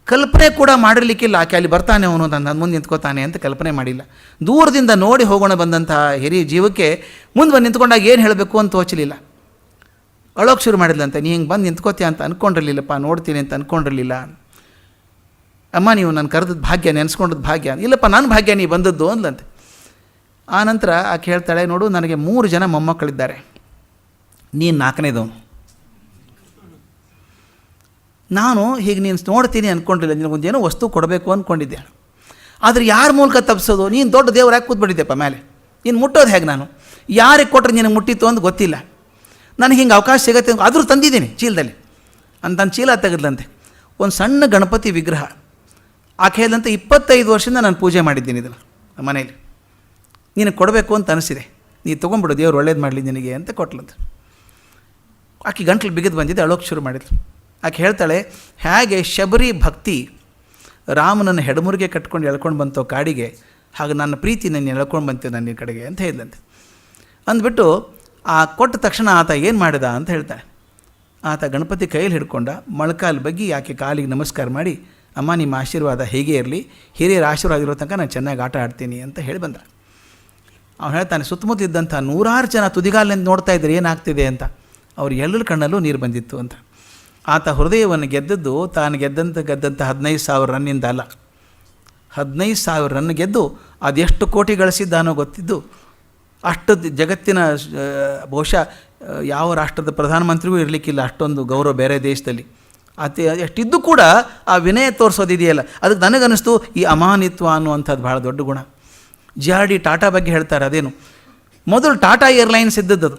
ಕಲ್ಪನೆ ಕೂಡ ಮಾಡಿರ್ಲಿಕ್ಕಿಲ್ಲ, ಆಕೆ ಅಲ್ಲಿ ಬರ್ತಾನೆ ಅವನು, ನನ್ನ ಮುಂದೆ ನಿಂತ್ಕೋತಾನೆ ಅಂತ ಕಲ್ಪನೆ ಮಾಡಿಲ್ಲ. ದೂರದಿಂದ ನೋಡಿ ಹೋಗೋಣ ಬಂದಂತಹ ಹಿರಿಯ ಜೀವಕ್ಕೆ ಮುಂದೆ ಬಂದು ನಿಂತ್ಕೊಂಡಾಗ ಏನು ಹೇಳಬೇಕು ಅಂತ ತೋಚಲಿಲ್ಲ. ಅಳೋಕೆ ಶುರು ಮಾಡಿದ್ಲಂತೆ, ನೀ ಹಿಂಗೆ ಬಂದು ನಿಂತ್ಕೋತೀಯ ಅಂತ ಅಂದ್ಕೊಂಡಿರಲಿಲ್ಲಪ್ಪ ನೋಡ್ತೀನಿ ಅಂತ ಅಂದ್ಕೊಂಡಿರಲಿಲ್ಲ ಅಮ್ಮ, ನೀವು ನಾನು ಕರೆದದ್ದು ಭಾಗ್ಯ, ನೆನೆಸ್ಕೊಂಡದ್ದು ಭಾಗ್ಯ. ಇಲ್ಲಪ್ಪ, ನನ್ನ ಭಾಗ್ಯ, ನೀ ಬಂದದ್ದು ಅಂದ್ಲಂತೆ. ಆ ನಂತರ ಆಕೆ ಹೇಳ್ತಾಳೆ, ನೋಡು, ನನಗೆ ಮೂರು ಜನ ಮೊಮ್ಮಕ್ಕಳಿದ್ದಾರೆ. ನೀನು ನಾಲ್ಕನೇದು. ನಾನು ಹೀಗೆ ನೀನು ನೋಡ್ತೀನಿ ಅಂದ್ಕೊಂಡಿಲ್ಲ ನಿನಗೊಂದೇನೋ ವಸ್ತು ಕೊಡಬೇಕು ಅಂದ್ಕೊಂಡಿದ್ದೆ ಆದರೆ ಯಾರ ಮೂಲಕ ತಪ್ಪಿಸೋದು ನೀನು ದೊಡ್ಡ ದೇವ್ರು ಯಾಕೆ ಕೂತ್ಬಿಟ್ಟಿದ್ದೆಪ್ಪ ಮೇಲೆ? ನೀನು ಮುಟ್ಟೋದು ಹೇಗೆ ನಾನು? ಯಾರಿಗೆ ಕೊಟ್ಟರೆ ನಿನಗೆ ಮುಟ್ಟಿತ್ತು ಅಂತ ಗೊತ್ತಿಲ್ಲ. ನನಗೆ ಹಿಂಗೆ ಅವಕಾಶ ಸಿಗತ್ತೆ ಆದರೂ ತಂದಿದ್ದೀನಿ ಚೀಲದಲ್ಲಿ. ಅಂತ ಚೀಲ ತೆಗೆದ್ಲಂತೆ. ಒಂದು ಸಣ್ಣ ಗಣಪತಿ ವಿಗ್ರಹ. ಆಕೆ ಹೇಳಿದಂತೆ ಇಪ್ಪತ್ತೈದು ವರ್ಷದಿಂದ ನಾನು ಪೂಜೆ ಮಾಡಿದ್ದೀನಿ ಇದನ್ನು ನಮ್ಮ ಮನೇಲಿ ನೀನು ಕೊಡಬೇಕು ಅಂತ ಅನಿಸಿದೆ. ನೀ ತೊಗೊಂಬಿಡು ದೇವ್ರು ಒಳ್ಳೇದು ಮಾಡಲಿ ನಿನಗೆ ಅಂತ ಕೊಟ್ಲಂತ. ಆಕೆ ಗಂಟ್ಲು ಬಿಗಿದು ಬಂದಿದ್ದೆ ಅಳೋಕೆ ಶುರು ಮಾಡಿದ್ರು ಆಕೆ ಹೇಳ್ತಾಳೆ, ಹೇಗೆ ಶಬರಿ ಭಕ್ತಿ ರಾಮನನ್ನು ಹೆಡಮುರಿಗೆ ಕಟ್ಕೊಂಡು ಎಳ್ಕೊಂಡು ಬಂತೋ ಕಾಡಿಗೆ, ಹಾಗೆ ನನ್ನ ಪ್ರೀತಿ ನನ್ನ ಎಳ್ಕೊಂಡು ಬಂತೆ ನನ್ನ ಕಡೆಗೆ, ಅಂತ ಹೇಳಿದಂತೆ ಅಂದ್ಬಿಟ್ಟು ಆ ಕೊಟ್ಟ ತಕ್ಷಣ ಆತ ಏನು ಮಾಡಿದ ಅಂತ ಹೇಳ್ತಾನೆ ಆತ ಗಣಪತಿ ಕೈಯಲ್ಲಿ ಹಿಡ್ಕೊಂಡ ಮೊಳಕಾಲು ಬಗ್ಗಿ ಆಕೆ ಕಾಲಿಗೆ ನಮಸ್ಕಾರ ಮಾಡಿ ಅಮ್ಮ, ನಿಮ್ಮ ಆಶೀರ್ವಾದ ಹೇಗೆ ಇರಲಿ, ಹಿರಿಯರ ಆಶೀರ್ವಾದ ಇರೋ ತನಕ ನಾನು ಚೆನ್ನಾಗಿ ಆಟ ಆಡ್ತೀನಿ ಅಂತ ಹೇಳಿ ಬಂದ. ಅವನು ಹೇಳ್ತಾನೆ ಸುತ್ತಮುತ್ತ ಇದ್ದಂಥ ನೂರಾರು ಜನ ತುದಿಗಾಲಿನಿಂದ ನೋಡ್ತಾ ಇದ್ರೆ ಏನಾಗ್ತಿದೆ ಅಂತ? ಅವ್ರು ಎಲ್ಲರ ಕಣ್ಣಲ್ಲೂ ನೀರು ಬಂದಿತ್ತು ಅಂತ. ಆತ ಹೃದಯವನ್ನು ಗೆದ್ದದ್ದು ತಾನು ಗೆದ್ದಂಥ ಗೆದ್ದಂಥ ಹದಿನೈದು ಸಾವಿರ ರನ್ನಿಂದ ಅಲ್ಲ. ಹದಿನೈದು ಸಾವಿರ ರನ್ ಗೆದ್ದು ಅದೆಷ್ಟು ಕೋಟಿ ಗಳಿಸಿದ್ದಾನೋ ಗೊತ್ತಿದ್ದು, ಅಷ್ಟು ಜಗತ್ತಿನ ಬಹುಶಃ ಯಾವ ರಾಷ್ಟ್ರದ ಪ್ರಧಾನಮಂತ್ರಿಗೂ ಇರಲಿಕ್ಕಿಲ್ಲ ಅಷ್ಟೊಂದು ಗೌರವ ಬೇರೆ ದೇಶದಲ್ಲಿ. ಅತಿ ಎಷ್ಟಿದ್ದು ಕೂಡ ಆ ವಿನಯ ತೋರಿಸೋದಿದೆಯಲ್ಲ. ಅದಕ್ಕೆ ನನಗನ್ನಿಸ್ತು ಈ ಅಮಾನಿತ್ವ ಅನ್ನುವಂಥದ್ದು ಭಾಳ ದೊಡ್ಡ ಗುಣ. ಜಿ ಆರ್ ಡಿ ಟಾಟಾ ಬಗ್ಗೆ ಹೇಳ್ತಾರೆ ಅದೇನು? ಮೊದಲು ಟಾಟಾ ಏರ್ಲೈನ್ಸ್ ಇದ್ದದ್ದು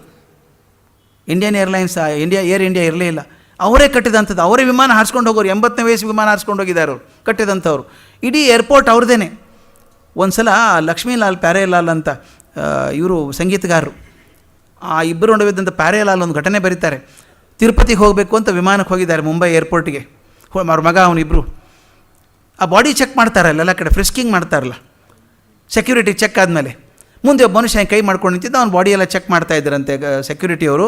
Indian airlines, India, air India ಇರಲೇ ಇಲ್ಲ. ಅವರೇ ಕಟ್ಟಿದಂಥದ್ದು. ಅವರೇ ವಿಮಾನ ಹಾರಿಸ್ಕೊಂಡು ಹೋಗೋರು. ಎಂಬತ್ತನೇ ವಯಸ್ಸು ವಿಮಾನ ಹಾರಿಸ್ಕೊಂಡು ಹೋಗಿದ್ದಾರೆ ಅವರು. ಕಟ್ಟಿದಂಥವ್ರು. ಇಡೀ ಏರ್ಪೋರ್ಟ್ ಅವ್ರದ್ದೇನೆ ಒಂದು ಸಲ ಲಕ್ಷ್ಮೀಲಾಲ್ ಪ್ಯಾರೇಲಾಲ್ ಅಂತ ಇವರು ಸಂಗೀತಗಾರರು. ಆ ಇಬ್ಬರು ನಡುವಿದ್ದಂಥ ಪ್ಯಾರೇಲಾಲ್ ಒಂದು ಘಟನೆ ಬರೀತಾರೆ. ತಿರುಪತಿಗೆ ಹೋಗಬೇಕು ಅಂತ ವಿಮಾನಕ್ಕೆ ಹೋಗಿದ್ದಾರೆ ಮುಂಬೈ ಏರ್ಪೋರ್ಟಿಗೆ ಅವ್ರ ಮಗ ಅವನಿಬ್ಬರು ಆ ಬಾಡಿ ಚೆಕ್ ಮಾಡ್ತಾರಲ್ಲ, ಎಲ್ಲ ಕಡೆ ಫ್ರಿಸ್ಕಿಂಗ್ ಮಾಡ್ತಾರಲ್ಲ. ಸೆಕ್ಯೂರಿಟಿ ಚೆಕ್ ಆದಮೇಲೆ. ಮುಂದೆ ಒಬ್ಬ ಮನುಷ್ಯ ಕೈ ಮಾಡ್ಕೊಂಡು ನಿಂತಿದ್ದ, ಅವ್ನ ಬಾಡಿ ಎಲ್ಲ ಚೆಕ್ ಮಾಡ್ತಾ ಇದ್ದರಂತೆ ಸೆಕ್ಯೂರಿಟಿಯವರು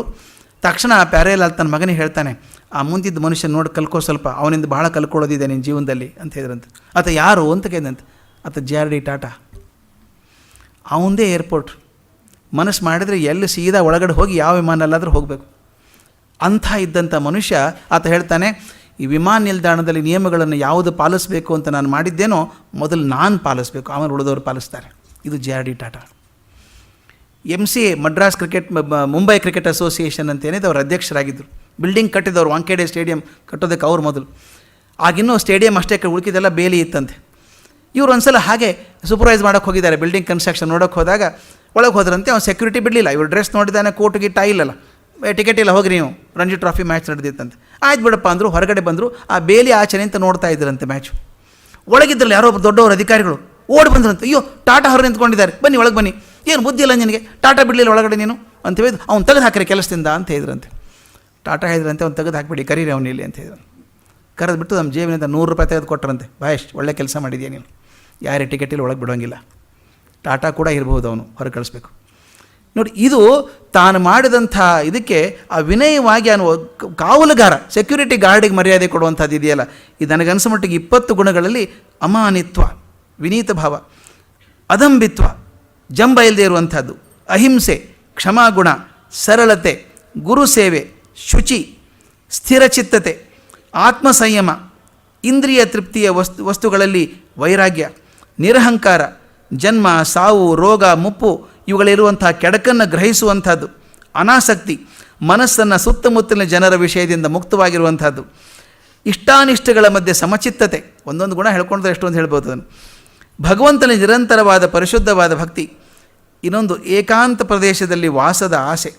ತಕ್ಷಣ ಆ ಪ್ಯಾರೇಲಾಲ್ ತನ್ನ ಮಗನೇ ಹೇಳ್ತಾನೆ, ಆ ಮುಂದಿದ್ದ ಮನುಷ್ಯ ನೋಡಿ, ಕಲ್ಕೋ ಸ್ವಲ್ಪ, ಅವನಿಂದ ಭಾಳ ಕಲ್ಕೊಳ್ಳೋದಿದೆ ನಿನ್ನ ಜೀವನದಲ್ಲಿ, ಅಂತ ಹೇಳಿದ್ರಂತೆ. ಆತ ಯಾರು? ಅಂತ ಕೇಳಿದಂತೆ ಆತ ಜೆ ಆರ್ ಡಿ ಟಾಟಾ. ಅವಂದೇ ಏರ್ಪೋರ್ಟ್ ಮನಸ್ಸು ಮಾಡಿದರೆ ಎಲ್ಲಿ ಸೀದಾ ಒಳಗಡೆ ಹೋಗಿ ಯಾವ ವಿಮಾನಲ್ಲಾದರೂ ಹೋಗಬೇಕು. ಅಂಥ ಇದ್ದಂಥ ಮನುಷ್ಯ ಆತ ಹೇಳ್ತಾನೆ, ಈ ವಿಮಾನ ನಿಲ್ದಾಣದಲ್ಲಿ ನಿಯಮಗಳನ್ನು ಯಾವುದು ಪಾಲಿಸಬೇಕು ಅಂತ ನಾನು ಮಾಡಿದ್ದೇನೋ, ಮೊದಲು ನಾನು ಪಾಲಿಸಬೇಕು. ಆಮೇಲೆ ಉಳಿದವರು ಪಾಲಿಸ್ತಾರೆ. ಇದು J R D Tata. M C A Madras cricket Mumbai cricket association ಅಂತ ಏನಿದೆ, ಅವ್ರ ಅಧ್ಯಕ್ಷರಾಗಿದ್ದರು. ಬಿಲ್ಡಿಂಗ್ ಕಟ್ಟಿದವರು ವಾಂಕೇಡೆ ಸ್ಟೇಡಿಯಂ, ಕಟ್ಟೋದಕ್ಕೆ ಅವ್ರು ಮೊದಲು. ಆಗಿನ್ನೂ ಸ್ಟೇಡಿಯಂ ಅಷ್ಟೇ ಉಳಿಕಿದೆಲ್ಲ ಬೇಲಿ ಇತ್ತಂತೆ. ಇವ್ರು ಒಂದ್ಸಲ ಹಾಗೆ ಸೂಪರ್ವೈಸ್ ಮಾಡೋಕ್ಕೆ ಹೋಗಿದ್ದಾರೆ, ಬಿಲ್ಡಿಂಗ್ ಕನ್ಸ್ಟ್ರಕ್ಷನ್ ನೋಡೋಕ್ಕೆ ಹೋದಾಗ, ಒಳಗೆ ಹೋದ್ರಂತೆ ಅವ್ನು ಸೆಕ್ಯೂರಿಟಿ ಬಿಡಲಿಲ್ಲ. ಇವ್ರು ಡ್ರೆಸ್ ನೋಡಿದಾನೆ ಕೋಟ್ ಗಿಟ್ಟ ಇಲ್ಲಲ್ಲ. ಟಿಕೆಟ್ ಇಲ್ಲ, ಹೋಗಿರಿ ನೀವು. ರಣಜಿ ಟ್ರಾಫಿ ಮ್ಯಾಚ್ ನಡೆದಿತ್ತಂತೆ. ಆಯ್ತು ಬಿಡಪ್ಪ ಅಂದರು, ಹೊರಗಡೆ ಬಂದರು, ಆ ಬೇಲಿ ಆಚರಣೆ ಅಂತ ನೋಡ್ತಾ ಇದ್ರಂತೆ ಮ್ಯಾಚು ಒಳಗಿದ್ರಲ್ಲಿ ಯಾರೋ ದೊಡ್ಡವರು ಅಧಿಕಾರಿಗಳು ಓಡಿ ಬಂದ್ರಂತೆ. ಅಯ್ಯೋ, ಟಾಟಾ ಹೊರ ನಿಂತ್ಕೊಂಡಿದ್ದಾರೆ. ಬನ್ನಿ, ಒಳಗೆ ಬನ್ನಿ. ಏನು ಬುದ್ಧಿ ಇಲ್ಲ ನಿನಗೆ? ಟಾಟಾ ಬಿಡಲಿಲ್ಲ ಒಳಗಡೆ ನೀನು? ಅಂತ ಹೇಳಿದ್ರು. ಅವ್ನು ತೆಗೆದು ಹಾಕಿರಿ ಕೆಲಸದಿಂದ ಅಂತ ಹೇಳಿದ್ರಂತೆ. ಟಾಟಾ ಹೇಳಿದ್ರಂತೆ, ಅವ್ನು ತೆಗೆದು ಹಾಕಿಬಿಡಿ, ಕರೀರಿ ಅವನು ಇಲ್ಲಿ ಅಂತ ಹೇಳಿದ್ರು. ಕರೆದು ಬಿಟ್ಟು ನಮ್ಮ ಜೇಬಿನಿಂದ ನೂರು ರೂಪಾಯಿ ತೆಗೆದು ಕೊಟ್ಟರಂತೆ ಬಾಯ್ ಒಳ್ಳೆ ಕೆಲಸ ಮಾಡಿದ್ಯಾ ನೀನು? ಯಾರೇ ಟಿಕೆಟಲ್ಲಿ ಒಳಗೆ ಬಿಡೋಂಗಿಲ್ಲ. ಟಾಟಾ ಕೂಡ ಇರಬಹುದು ಅವನು, ಹೊರಗೆ ಕಳಿಸ್ಬೇಕು. ನೋಡಿ, ಇದು ತಾನು ಮಾಡಿದಂಥ ಇದಕ್ಕೆ ಆ ವಿನಯವಾಗಿ ಅವನು ಕ- ಕಾವಲುಗಾರ ಸೆಕ್ಯೂರಿಟಿ ಗಾರ್ಡಿಗೆ ಮರ್ಯಾದೆ ಕೊಡುವಂಥದ್ದು ಇದೆಯಲ್ಲ? ಇದು ನನಗನ್ಸೋ ಮಟ್ಟಿಗೆ ಇಪ್ಪತ್ತು ಗುಣಗಳಲ್ಲಿ ಅಮಾನಿತ್ವ, ವಿನೀತ ಭಾವ, ಅದಂಬಿತ್ವ, ಜಂಬ ಇಲ್ಲದೆ ಇರುವಂಥದ್ದು, ಅಹಿಂಸೆ, ಕ್ಷಮಾಗುಣ, ಸರಳತೆ, ಗುರು ಸೇವೆ, ಶುಚಿ ಸ್ಥಿರಚಿತ್ತತೆ ಆತ್ಮಸಂಯಮ ಇಂದ್ರಿಯ ತೃಪ್ತಿಯ ವಸ್ತು, ವಸ್ತುಗಳಲ್ಲಿ ವೈರಾಗ್ಯ, ನಿರಹಂಕಾರ, ಜನ್ಮ, ಸಾವು, ರೋಗ, ಮುಪ್ಪು ಇವುಗಳಿರುವಂಥ ಕೆಡಕನ್ನು ಗ್ರಹಿಸುವಂಥದ್ದು, ಅನಾಸಕ್ತಿ, ಮನಸ್ಸನ್ನು ಸುತ್ತಮುತ್ತಲಿನ ಜನರ ವಿಷಯದಿಂದ ಮುಕ್ತವಾಗಿರುವಂಥದ್ದು, ಇಷ್ಟಾನಿಷ್ಟಗಳ ಮಧ್ಯೆ ಸಮಚಿತ್ತತೆ, ಒಂದೊಂದು ಗುಣ ಹೇಳ್ಕೊಂಡ್ರೆ ಅಂತ ಹೇಳ್ಬೋದು ಅದನ್ನು. ಭಗವಂತನ ನಿರಂತರವಾದ ಪರಿಶುದ್ಧವಾದ ಭಕ್ತಿ, ಇನ್ನೊಂದು ಏಕಾಂತ ಪ್ರದೇಶದಲ್ಲಿ ವಾಸದ ಆಸೆ.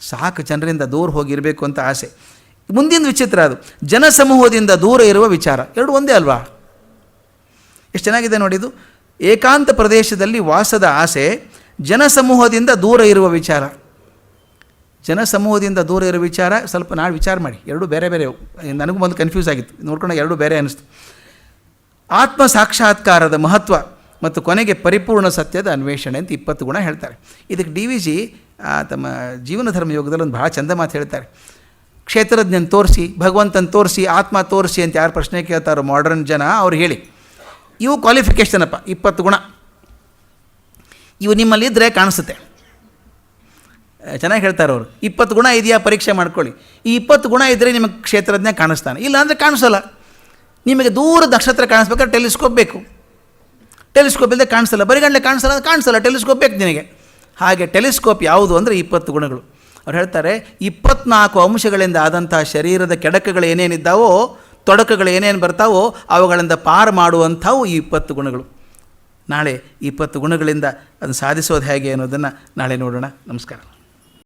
ಸಾಕು ಜನರಿಂದ ದೂರ ಹೋಗಿರಬೇಕು ಅಂತ ಆಸೆ. ಮುಂದಿನ ವಿಚಿತ್ರ ಅದು, ಜನಸಮೂಹದಿಂದ ದೂರ ಇರುವ ವಿಚಾರ. ಎರಡು ಒಂದೇ ಅಲ್ವಾ? ಎಷ್ಟು ಚೆನ್ನಾಗಿದೆ ನೋಡಿದು? ಏಕಾಂತ ಪ್ರದೇಶದಲ್ಲಿ ವಾಸದ ಆಸೆ ಜನಸಮೂಹದಿಂದ ದೂರ ಇರುವ ವಿಚಾರ. ಜನಸಮೂಹದಿಂದ ದೂರ ಇರೋ ವಿಚಾರ ಸ್ವಲ್ಪ ನಾಳೆ ವಿಚಾರ ಮಾಡಿ. ಎರಡು ಬೇರೆ ಬೇರೆ, ನನಗೂ ಒಂದು ಕನ್ಫ್ಯೂಸ್ ಆಗಿತ್ತು. ನೋಡ್ಕೊಂಡು ಎರಡು ಬೇರೆ ಅನ್ನಿಸ್ತು ಆತ್ಮ ಸಾಕ್ಷಾತ್ಕಾರದ ಮಹತ್ವ ಮತ್ತು ಕೊನೆಗೆ ಪರಿಪೂರ್ಣ ಸತ್ಯದ ಅನ್ವೇಷಣೆ ಅಂತ ಇಪ್ಪತ್ತು ಗುಣ ಹೇಳ್ತಾರೆ. ಇದಕ್ಕೆ ಡಿ ವಿ ಜಿ ತಮ್ಮ ಜೀವನ ಧರ್ಮ ಯೋಗದಲ್ಲಿ ಒಂದು ಭಾಳ ಚಂದ ಮಾತು ಹೇಳ್ತಾರೆ. ಕ್ಷೇತ್ರಜ್ಞನ ತೋರಿಸಿ, ಭಗವಂತನ ತೋರಿಸಿ, ಆತ್ಮ ತೋರಿಸಿ ಅಂತ ಯಾರು ಪ್ರಶ್ನೆ ಕೇಳ್ತಾರೋ ಮಾಡರ್ನ್ ಜನ ಅವ್ರು ಹೇಳಿ. ಇವು ಕ್ವಾಲಿಫಿಕೇಷನ್ ಅಪ್ಪ, ಇಪ್ಪತ್ತು ಗುಣ. ಇವು ನಿಮ್ಮಲ್ಲಿ ಇದ್ದರೆ ಕಾಣಿಸುತ್ತೆ. ಚೆನ್ನಾಗಿ ಹೇಳ್ತಾರೆ ಅವರು. ಇಪ್ಪತ್ತು ಗುಣ ಇದೆಯಾ ಪರೀಕ್ಷೆ ಮಾಡ್ಕೊಳ್ಳಿ. ಈ ಇಪ್ಪತ್ತು ಗುಣ ಇದ್ದರೆ ನಿಮಗೆ ಕ್ಷೇತ್ರಜ್ಞ ಕಾಣಿಸ್ತಾನೆ. ಇಲ್ಲ ಅಂದರೆ ಕಾಣಿಸಲ್ಲ. ನಿಮಗೆ ದೂರ ನಕ್ಷತ್ರ ಕಾಣಿಸ್ಬೇಕಾದ್ರೆ ಟೆಲಿಸ್ಕೋಪ್ ಬೇಕು. ಟೆಲಿಸ್ಕೋಪ್ ಇಲ್ಲದೆ ಕಾಣಿಸಲ್ಲ. ಬರಿಗಂಡ್ಲೆ ಕಾಣಿಸಲ್ಲ ಕಾಣಿಸಲ್ಲ. ಟೆಲಿಸ್ಕೋಪ್ ಬೇಕು ನಿನಗೆ. ಹಾಗೆ ಟೆಲಿಸ್ಕೋಪ್ ಯಾವುದು ಅಂದರೆ ಇಪ್ಪತ್ತು ಗುಣಗಳು. ಅವ್ರು ಹೇಳ್ತಾರೆ, ಇಪ್ಪತ್ನಾಲ್ಕು ಅಂಶಗಳಿಂದ ಆದಂಥ ಶರೀರದ ಕೆಡಕಗಳು ಏನೇನಿದ್ದಾವೋ ತೊಡಕುಗಳು ಏನೇನು ಬರ್ತಾವೋ ಅವುಗಳಿಂದ ಪಾರು ಮಾಡುವಂಥವು ಈ ಇಪ್ಪತ್ತು ಗುಣಗಳು. ನಾಳೆ ಇಪ್ಪತ್ತು ಗುಣಗಳಿಂದ ಅದನ್ನು ಸಾಧಿಸೋದು ಹೇಗೆ ಅನ್ನೋದನ್ನು ನಾಳೆ ನೋಡೋಣ. ನಮಸ್ಕಾರ.